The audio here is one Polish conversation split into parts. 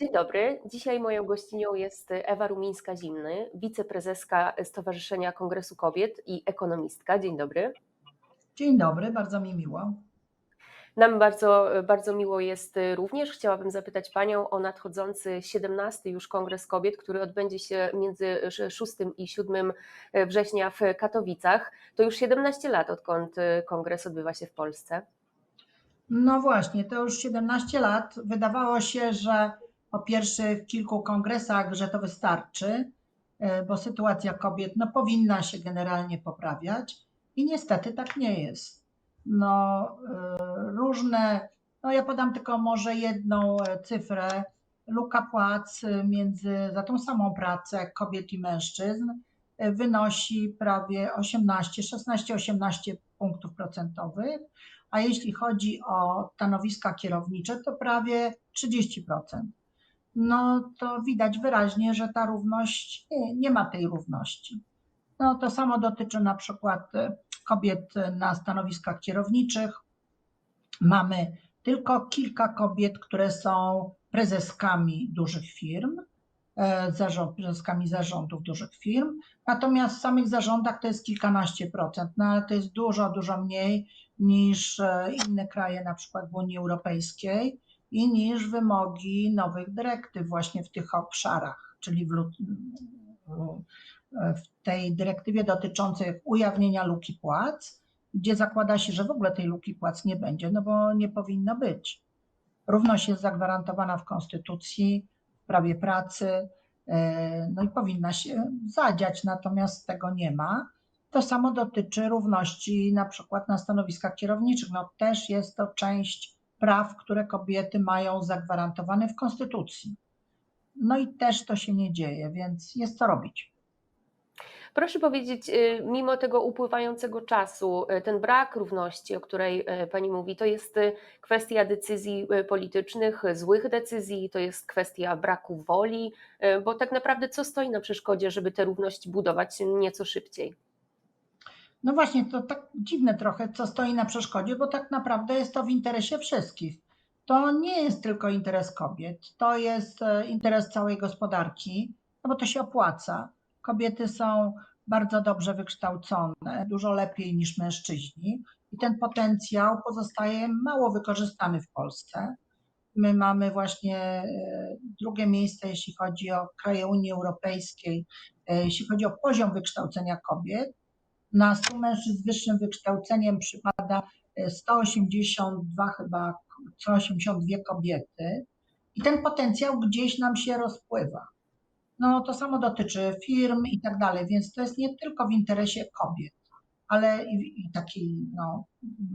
Dzień dobry. Dzisiaj moją gościnią jest Ewa Rumińska-Zimny, wiceprezeska Stowarzyszenia Kongresu Kobiet i ekonomistka. Dzień dobry. Dzień dobry, bardzo mi miło. Nam bardzo, bardzo miło jest również. Chciałabym zapytać Panią o nadchodzący 17 już Kongres Kobiet, który odbędzie się między 6 i 7 września w Katowicach. To już 17 lat, odkąd kongres odbywa się w Polsce. No właśnie, to już 17 lat. Wydawało się, że po pierwszych kilku kongresach, że to wystarczy, e, bo sytuacja kobiet no, powinna się generalnie poprawiać i niestety tak nie jest. No, e, różne, no ja podam tylko może jedną e, cyfrę. Luka płac między za tą samą pracę kobiet i mężczyzn wynosi prawie 18, 16, 18 punktów procentowych, a jeśli chodzi o stanowiska kierownicze, to prawie 30% no to widać wyraźnie, że ta równość, nie, nie ma tej równości. No to samo dotyczy na przykład e, kobiet na stanowiskach kierowniczych. Mamy tylko kilka kobiet, które są prezeskami dużych firm, e, zarząd, prezeskami zarządów dużych firm, natomiast w samych zarządach to jest kilkanaście procent, no ale to jest dużo, dużo mniej niż e, inne kraje, na przykład w Unii Europejskiej i niż wymogi nowych dyrektyw właśnie w tych obszarach, czyli w, w tej dyrektywie dotyczącej ujawnienia luki płac, gdzie zakłada się, że w ogóle tej luki płac nie będzie, no bo nie powinno być. Równość jest zagwarantowana w Konstytucji, w prawie pracy, e, no i powinna się zadziać, natomiast tego nie ma. To samo dotyczy równości na przykład na stanowiskach kierowniczych. No też jest to część praw, które kobiety mają zagwarantowane w Konstytucji. No i też to się nie dzieje, więc jest co robić. Proszę powiedzieć, y, mimo tego upływającego czasu, y, ten brak równości, o której y, Pani mówi, to jest kwestia decyzji politycznych, złych decyzji, to jest kwestia braku woli, bo tak naprawdę co stoi na przeszkodzie, żeby tę równość budować nieco szybciej? No właśnie, to tak dziwne trochę, co stoi na przeszkodzie, bo tak naprawdę jest to w interesie wszystkich. To nie jest tylko interes kobiet, to jest e, interes całej gospodarki, no bo to się opłaca. Kobiety są bardzo dobrze wykształcone, dużo lepiej niż mężczyźni i ten potencjał pozostaje mało wykorzystany w Polsce. My mamy właśnie e, drugie miejsce, jeśli chodzi o kraje Unii Europejskiej, e, jeśli chodzi o poziom wykształcenia kobiet na 100 mężczyzn z wyższym wykształceniem przypada 182 e, chyba, 182 kobiety i ten potencjał gdzieś nam się rozpływa. No to samo dotyczy firm i tak dalej, więc to jest nie tylko w interesie kobiet, ale i, i takiej no,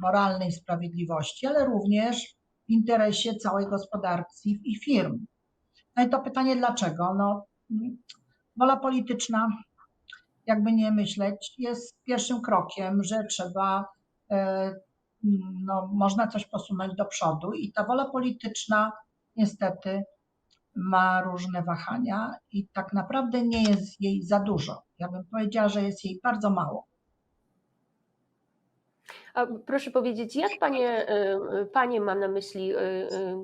moralnej sprawiedliwości, ale również w interesie całej gospodarki i firm. No i to pytanie dlaczego? No, wola polityczna jakby nie myśleć, jest pierwszym krokiem, że trzeba, e, no, można coś posunąć do przodu i ta wola polityczna niestety ma różne wahania i tak naprawdę nie jest jej za dużo. Ja bym powiedziała, że jest jej bardzo mało. A proszę powiedzieć, jak panie, y, panie mam na myśli y,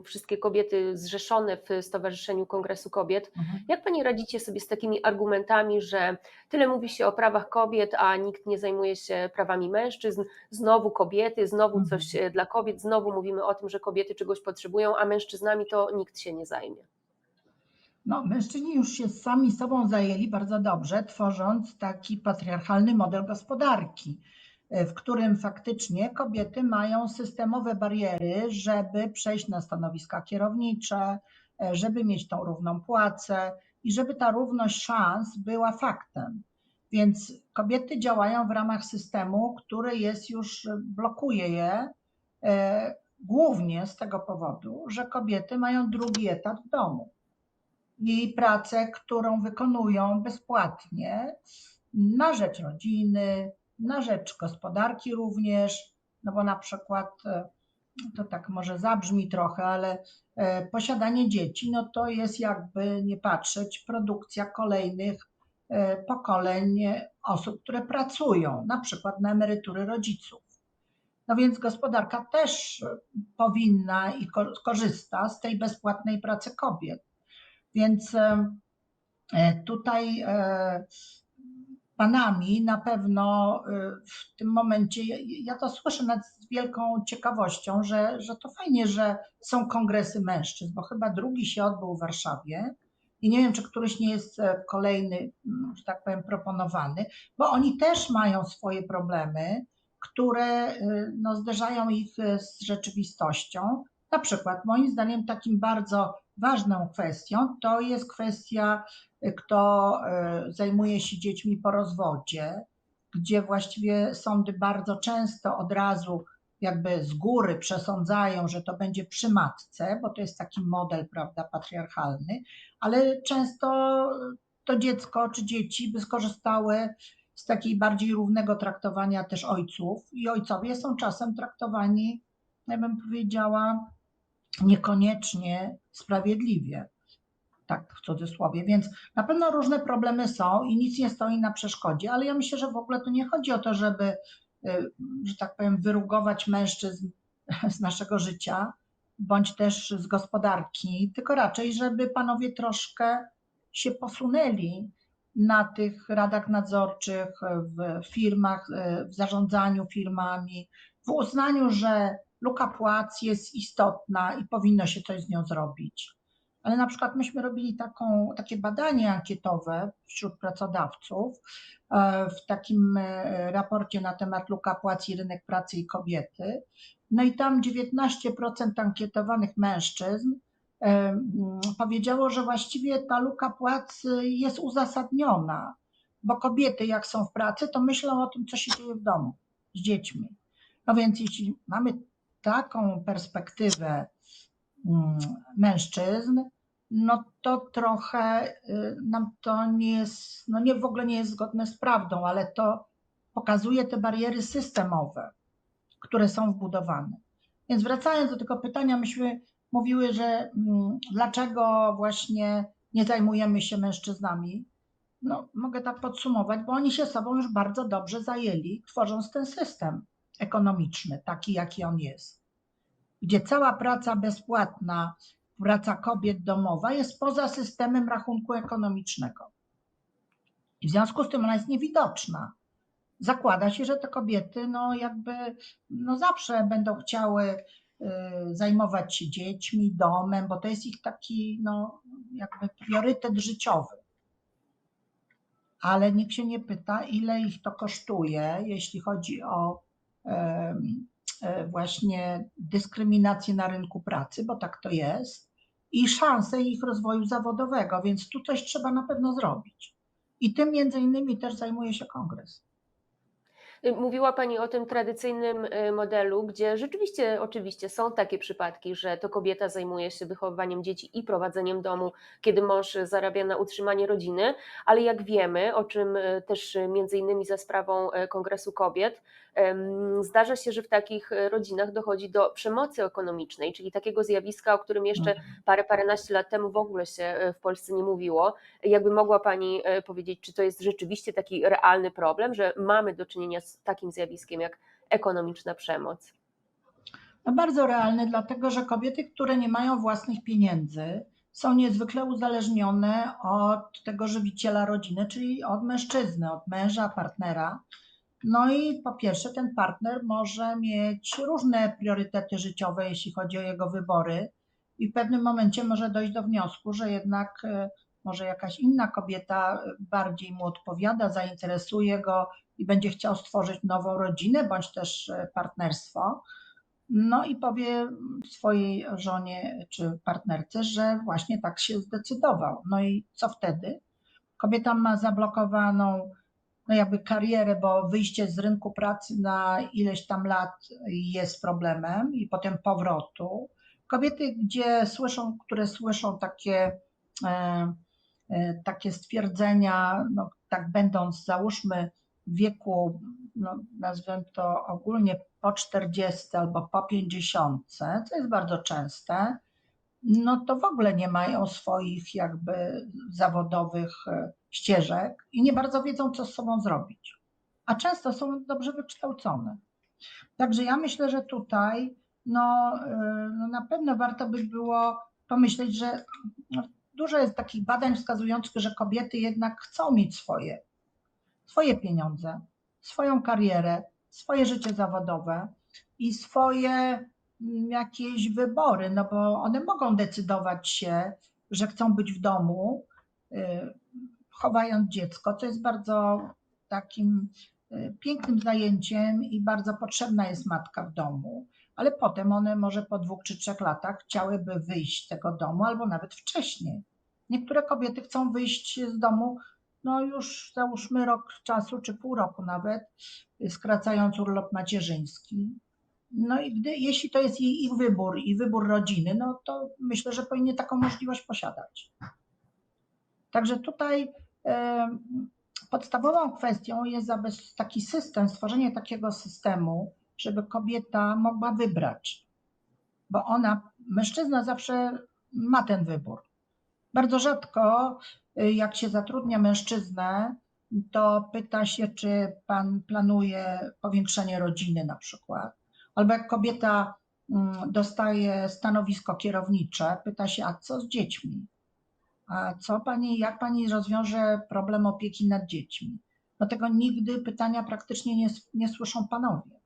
wszystkie kobiety zrzeszone w Stowarzyszeniu Kongresu Kobiet, mhm. jak panie radzicie sobie z takimi argumentami, że tyle mówi się o prawach kobiet, a nikt nie zajmuje się prawami mężczyzn, znowu kobiety, znowu mhm. coś dla kobiet, znowu mówimy o tym, że kobiety czegoś potrzebują, a mężczyznami to nikt się nie zajmie. No, mężczyźni już się sami sobą zajęli bardzo dobrze, tworząc taki patriarchalny model gospodarki w którym faktycznie kobiety mają systemowe bariery, żeby przejść na stanowiska kierownicze, żeby mieć tą równą płacę i żeby ta równość szans była faktem. Więc kobiety działają w ramach systemu, który jest już, blokuje je, e, głównie z tego powodu, że kobiety mają drugi etat w domu i pracę, którą wykonują bezpłatnie na rzecz rodziny, na rzecz gospodarki również, no bo na przykład e, to tak może zabrzmi trochę, ale e, posiadanie dzieci, no to jest jakby nie patrzeć, produkcja kolejnych e, pokoleń osób, które pracują, na przykład na emerytury rodziców. No więc gospodarka też powinna i korzysta z tej bezpłatnej pracy kobiet. Więc tutaj panami na pewno e, w tym momencie, ja- to słyszę nad z wielką ciekawością, że, że to fajnie, że są kongresy mężczyzn, bo chyba drugi się odbył w Warszawie i nie wiem, czy któryś nie jest e, kolejny, mm, że tak powiem, proponowany, bo oni też mają swoje problemy, które y, no, zderzają ich y, z rzeczywistością. Na przykład, moim zdaniem, takim bardzo ważną kwestią to jest kwestia, y, kto y, zajmuje się dziećmi po rozwodzie, gdzie właściwie sądy bardzo często od razu jakby z góry przesądzają, że to będzie przy matce, bo to jest taki model, prawda, patriarchalny, ale często to dziecko czy dzieci by skorzystały z takiej bardziej równego traktowania też ojców i ojcowie są czasem traktowani, ja bym powiedziała, niekoniecznie sprawiedliwie. Tak w cudzysłowie, więc na pewno różne problemy są i nic nie stoi na przeszkodzie, ale ja myślę, że w ogóle to nie chodzi o to, żeby, y, że tak powiem, wyrugować mężczyzn z naszego życia, bądź też z gospodarki, tylko raczej, żeby panowie troszkę się posunęli na tych radach nadzorczych, w firmach, w zarządzaniu firmami, w uznaniu, że luka płac jest istotna i powinno się coś z nią zrobić. Ale na przykład myśmy robili taką, takie badanie ankietowe wśród pracodawców e, w takim e, raporcie na temat luka płac i rynek pracy i kobiety. No i tam 19% ankietowanych mężczyzn e, mm, powiedziało, że właściwie ta luka płac jest uzasadniona, bo kobiety jak są w pracy, to myślą o tym, co się dzieje w domu z dziećmi. No więc jeśli mamy taką perspektywę mm, mężczyzn, no to trochę y, nam to nie jest, no nie w ogóle nie jest zgodne z prawdą, ale to pokazuje te bariery systemowe, które są wbudowane. Więc wracając do tego pytania, myśmy mówiły, że mm, dlaczego właśnie nie zajmujemy się mężczyznami. No, mogę tak podsumować, bo oni się sobą już bardzo dobrze zajęli, tworząc ten system ekonomiczny, taki jaki on jest, gdzie cała praca bezpłatna, praca kobiet domowa jest poza systemem rachunku ekonomicznego. I w związku z tym ona jest niewidoczna. Zakłada się, że te kobiety, no jakby, no zawsze będą chciały y, zajmować się dziećmi, domem, bo to jest ich taki, no jakby priorytet życiowy. Ale nikt się nie pyta, ile ich to kosztuje, jeśli chodzi o właśnie dyskryminację na rynku pracy, bo tak to jest, i szanse ich rozwoju zawodowego, więc tu coś trzeba na pewno zrobić. I tym między innymi też zajmuje się kongres. Y, Mówiła Pani o tym tradycyjnym y, modelu, gdzie rzeczywiście, oczywiście są takie przypadki, że to kobieta zajmuje się wychowywaniem dzieci i prowadzeniem domu, kiedy mąż zarabia na utrzymanie rodziny, ale jak wiemy, o czym y, też między innymi za sprawą Kongresu Kobiet, zdarza się, że w takich rodzinach dochodzi do przemocy ekonomicznej, czyli takiego zjawiska, o którym jeszcze parę, paręnaście lat temu w ogóle się w Polsce nie mówiło. Jakby mogła Pani powiedzieć, czy to jest rzeczywiście taki realny problem, że mamy do czynienia takim zjawiskiem jak ekonomiczna przemoc? No bardzo realny, dlatego że kobiety, które nie mają własnych pieniędzy, są niezwykle uzależnione od tego żywiciela rodziny, czyli od mężczyzny, od męża, partnera. No i po pierwsze, ten partner może mieć różne priorytety życiowe, jeśli chodzi o jego wybory, i w pewnym momencie może dojść do wniosku, że jednak e, może jakaś inna kobieta bardziej mu odpowiada, zainteresuje go i będzie chciał stworzyć nową rodzinę bądź też e, partnerstwo. No i powie swojej żonie czy partnerce, że właśnie tak się zdecydował. No i co wtedy? Kobieta ma zablokowaną no jakby karierę, bo wyjście z rynku pracy na ileś tam lat jest problemem i potem powrotu. Kobiety, gdzie słyszą, które słyszą takie, e, e, takie stwierdzenia, no tak będąc załóżmy w wieku, no nazwę to ogólnie po 40 albo po 50, co jest bardzo częste, no to w ogóle nie mają swoich jakby zawodowych e, ścieżek i nie bardzo wiedzą, co z sobą zrobić. A często są dobrze wykształcone. Także ja myślę, że tutaj no, e, no na pewno warto by było pomyśleć, że no, dużo jest takich badań wskazujących, że kobiety jednak chcą mieć swoje, swoje pieniądze, swoją karierę, swoje życie zawodowe i swoje mm, jakieś wybory, no bo one mogą decydować się, że chcą być w domu, y, chowając dziecko, co jest bardzo takim y, pięknym zajęciem i bardzo potrzebna jest matka w domu, ale potem one może po dwóch czy trzech latach chciałyby wyjść z tego domu albo nawet wcześniej. Niektóre kobiety chcą wyjść z domu, no już załóżmy rok czasu czy pół roku nawet, skracając urlop macierzyński. No i gdy, jeśli to jest jej, ich wybór i wybór rodziny, no to myślę, że powinny taką możliwość posiadać. Także tutaj podstawową kwestią jest taki system, stworzenie takiego systemu, żeby kobieta mogła wybrać, bo ona, mężczyzna zawsze ma ten wybór. Bardzo rzadko, y, jak się zatrudnia mężczyznę, to pyta się, czy pan planuje powiększenie rodziny na przykład. Albo jak kobieta mm, dostaje stanowisko kierownicze, pyta się, a co z dziećmi? A co pani, jak pani rozwiąże problem opieki nad dziećmi? No tego nigdy pytania praktycznie nie, nie słyszą panowie.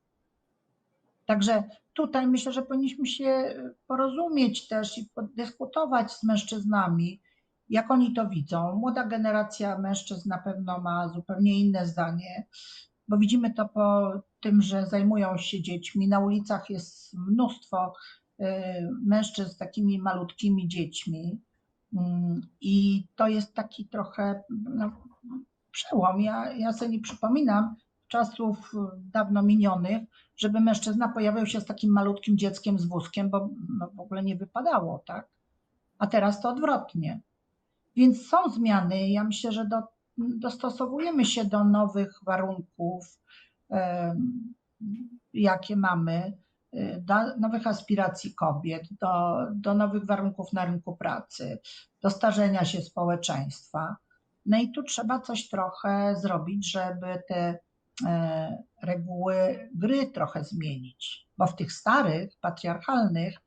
Także tutaj myślę, że powinniśmy się porozumieć też i podyskutować z mężczyznami, jak oni to widzą. Młoda generacja mężczyzn na pewno ma zupełnie inne zdanie, bo widzimy to po tym, że zajmują się dziećmi. Na ulicach jest mnóstwo y, mężczyzn z takimi malutkimi dziećmi. Mm, I to jest taki trochę no, przełom. Ja, ja sobie nie przypominam czasów dawno minionych, żeby mężczyzna pojawiał się z takim malutkim dzieckiem z wózkiem, bo no, w ogóle nie wypadało, tak? A teraz to odwrotnie. Więc są zmiany. Ja myślę, że do, dostosowujemy się do nowych warunków, jakie mamy, y, do nowych aspiracji kobiet, do, do nowych warunków na rynku pracy, do starzenia się społeczeństwa. No i tu trzeba coś trochę zrobić, żeby te reguły gry trochę zmienić, bo w tych starych, patriarchalnych,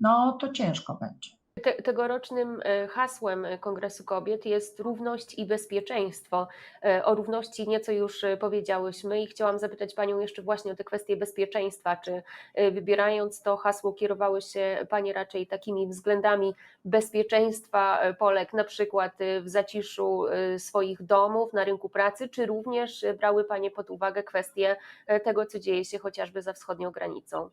no to ciężko będzie. Te, tegorocznym e, hasłem Kongresu Kobiet jest równość i bezpieczeństwo. E, O równości nieco już e, powiedziałyśmy i chciałam zapytać Panią jeszcze właśnie o te kwestie bezpieczeństwa. Czy e, wybierając to hasło kierowały się Panie raczej takimi względami bezpieczeństwa e, Polek, na przykład e, w zaciszu e, swoich domów, na rynku pracy, czy również e, brały Panie pod uwagę kwestie e, tego, co dzieje się chociażby za wschodnią granicą?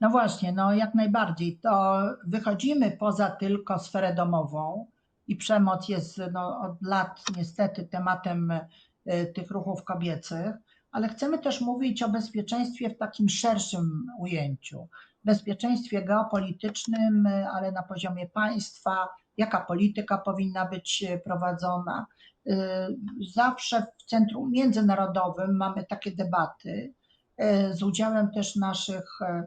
No właśnie, no jak najbardziej. To wychodzimy poza tylko sferę domową i przemoc jest no, od lat niestety tematem y, tych ruchów kobiecych, ale chcemy też mówić o bezpieczeństwie w takim szerszym ujęciu. Bezpieczeństwie geopolitycznym, y, ale na poziomie państwa, jaka polityka powinna być y, prowadzona. Zawsze w Centrum Międzynarodowym mamy takie debaty z udziałem też naszych e,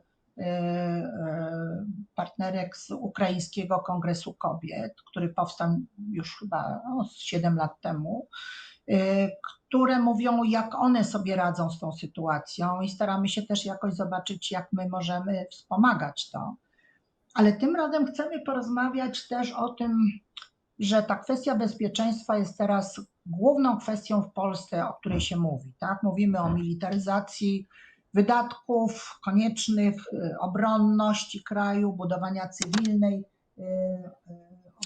partnerek z Ukraińskiego Kongresu Kobiet, który powstał już chyba no, z 7 lat temu, e, które mówią, jak one sobie radzą z tą sytuacją i staramy się też jakoś zobaczyć, jak my możemy wspomagać to. Ale tym razem chcemy porozmawiać też o tym, że ta kwestia bezpieczeństwa jest teraz główną kwestią w Polsce, o której się mówi. Tak? Mówimy o militaryzacji wydatków koniecznych, y, obronności kraju, budowania cywilnej y, y,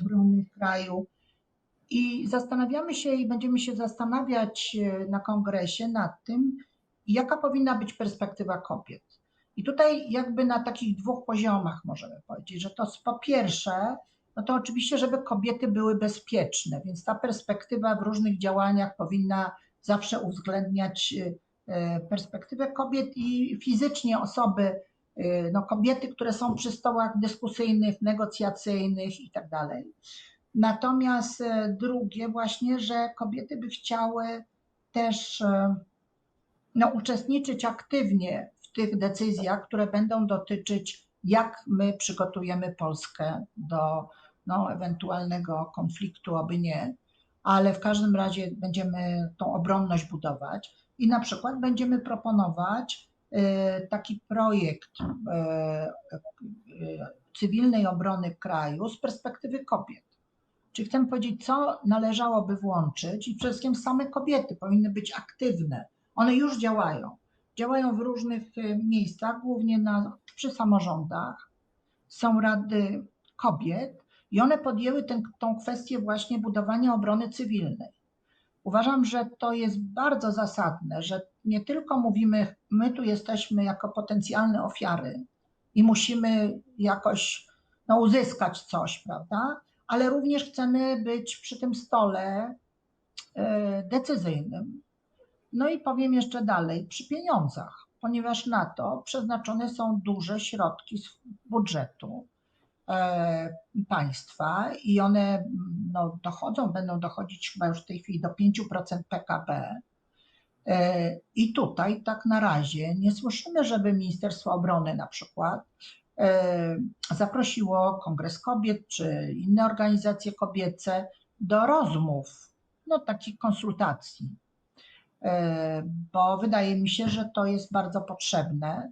obrony kraju. I zastanawiamy się i będziemy się zastanawiać na kongresie nad tym, jaka powinna być perspektywa kobiet. I tutaj jakby na takich dwóch poziomach możemy powiedzieć, że to po pierwsze, no to oczywiście, żeby kobiety były bezpieczne, więc ta perspektywa w różnych działaniach powinna zawsze uwzględniać perspektywę kobiet i fizycznie osoby, y, no kobiety, które są przy stołach dyskusyjnych, negocjacyjnych i tak dalej. Natomiast e, drugie właśnie, że kobiety by chciały też e, no, uczestniczyć aktywnie w tych decyzjach, które będą dotyczyć, jak my przygotujemy Polskę do no, ewentualnego konfliktu, aby nie, ale w każdym razie będziemy tą obronność budować i na przykład będziemy proponować e, taki projekt e, e, cywilnej obrony kraju z perspektywy kobiet. Czy chcę powiedzieć, co należałoby włączyć i przede wszystkim same kobiety powinny być aktywne. One już działają. Działają w różnych miejscach, głównie na, przy samorządach. Są rady kobiet i one podjęły tę kwestię właśnie budowania obrony cywilnej. Uważam, że to jest bardzo zasadne, że nie tylko mówimy, my tu jesteśmy jako potencjalne ofiary i musimy jakoś no, uzyskać coś, prawda? Ale również chcemy być przy tym stole e, decyzyjnym. No i powiem jeszcze dalej, przy pieniądzach, ponieważ na to przeznaczone są duże środki z budżetu państwa i one no, dochodzą, będą dochodzić chyba już w tej chwili do 5% PKB. E, I tutaj tak na razie nie słyszymy, żeby Ministerstwo Obrony na przykład e, zaprosiło Kongres Kobiet czy inne organizacje kobiece do rozmów, no takich konsultacji, E, bo wydaje mi się, że to jest bardzo potrzebne.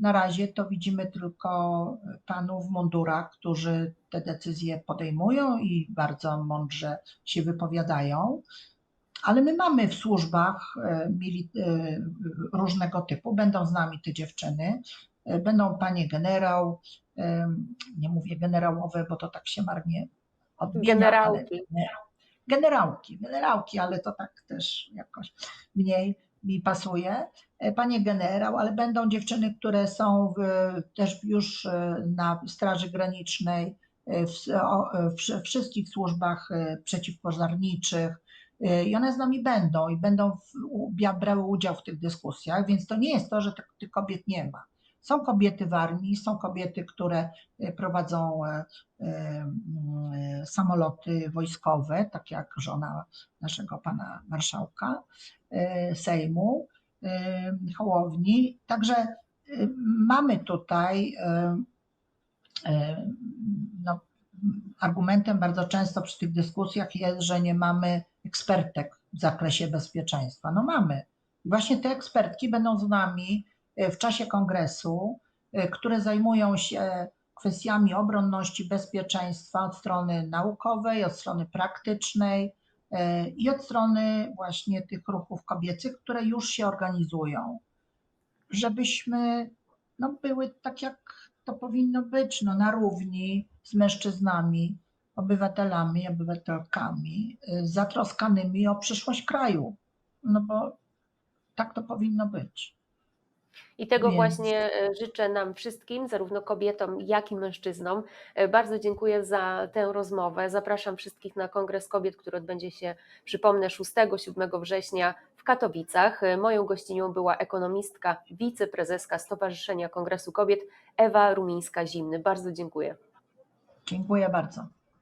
Na razie to widzimy tylko panów w mundurach, którzy te decyzje podejmują i bardzo mądrze się wypowiadają. Ale my mamy w służbach e, e, różnego typu. Będą z nami te dziewczyny, e, będą panie generał, nie mówię generałowe, bo to tak się marnie odmienia. Generałki. generałki, generałki, ale to tak też jakoś mniej mi pasuje. E, Panie generał, ale będą dziewczyny, które są w, też już e, na Straży Granicznej, e, w, w wszy- wszystkich służbach przeciwpożarniczych i one z nami będą i będą w, brały udział w tych dyskusjach, więc to nie jest to, że tych, tych kobiet nie ma. Są kobiety w armii, są kobiety, które prowadzą samoloty wojskowe, tak jak żona naszego pana marszałka Sejmu, e, Hołowni. Także e, mamy tutaj no, argumentem bardzo często przy tych dyskusjach jest, że nie mamy ekspertek w zakresie bezpieczeństwa. No mamy. I właśnie te ekspertki będą z nami w czasie kongresu, które zajmują się kwestiami obronności, bezpieczeństwa od strony naukowej, od strony praktycznej i od strony właśnie tych ruchów kobiecych, które już się organizują, żebyśmy no, były tak, jak to powinno być, no, na równi z mężczyznami, obywatelami, obywatelkami, y, zatroskanymi o przyszłość kraju. No bo tak to powinno być. I tego Więc- właśnie e, życzę nam wszystkim, zarówno kobietom, jak i mężczyznom. E, Bardzo dziękuję za tę rozmowę. Zapraszam wszystkich na Kongres Kobiet, który odbędzie się, przypomnę, 6-7 września w Katowicach. E, Moją gościnią była ekonomistka, wiceprezeska Stowarzyszenia Kongresu Kobiet Ewa Rumińska-Zimny. Bardzo dziękuję. Dziękuję bardzo.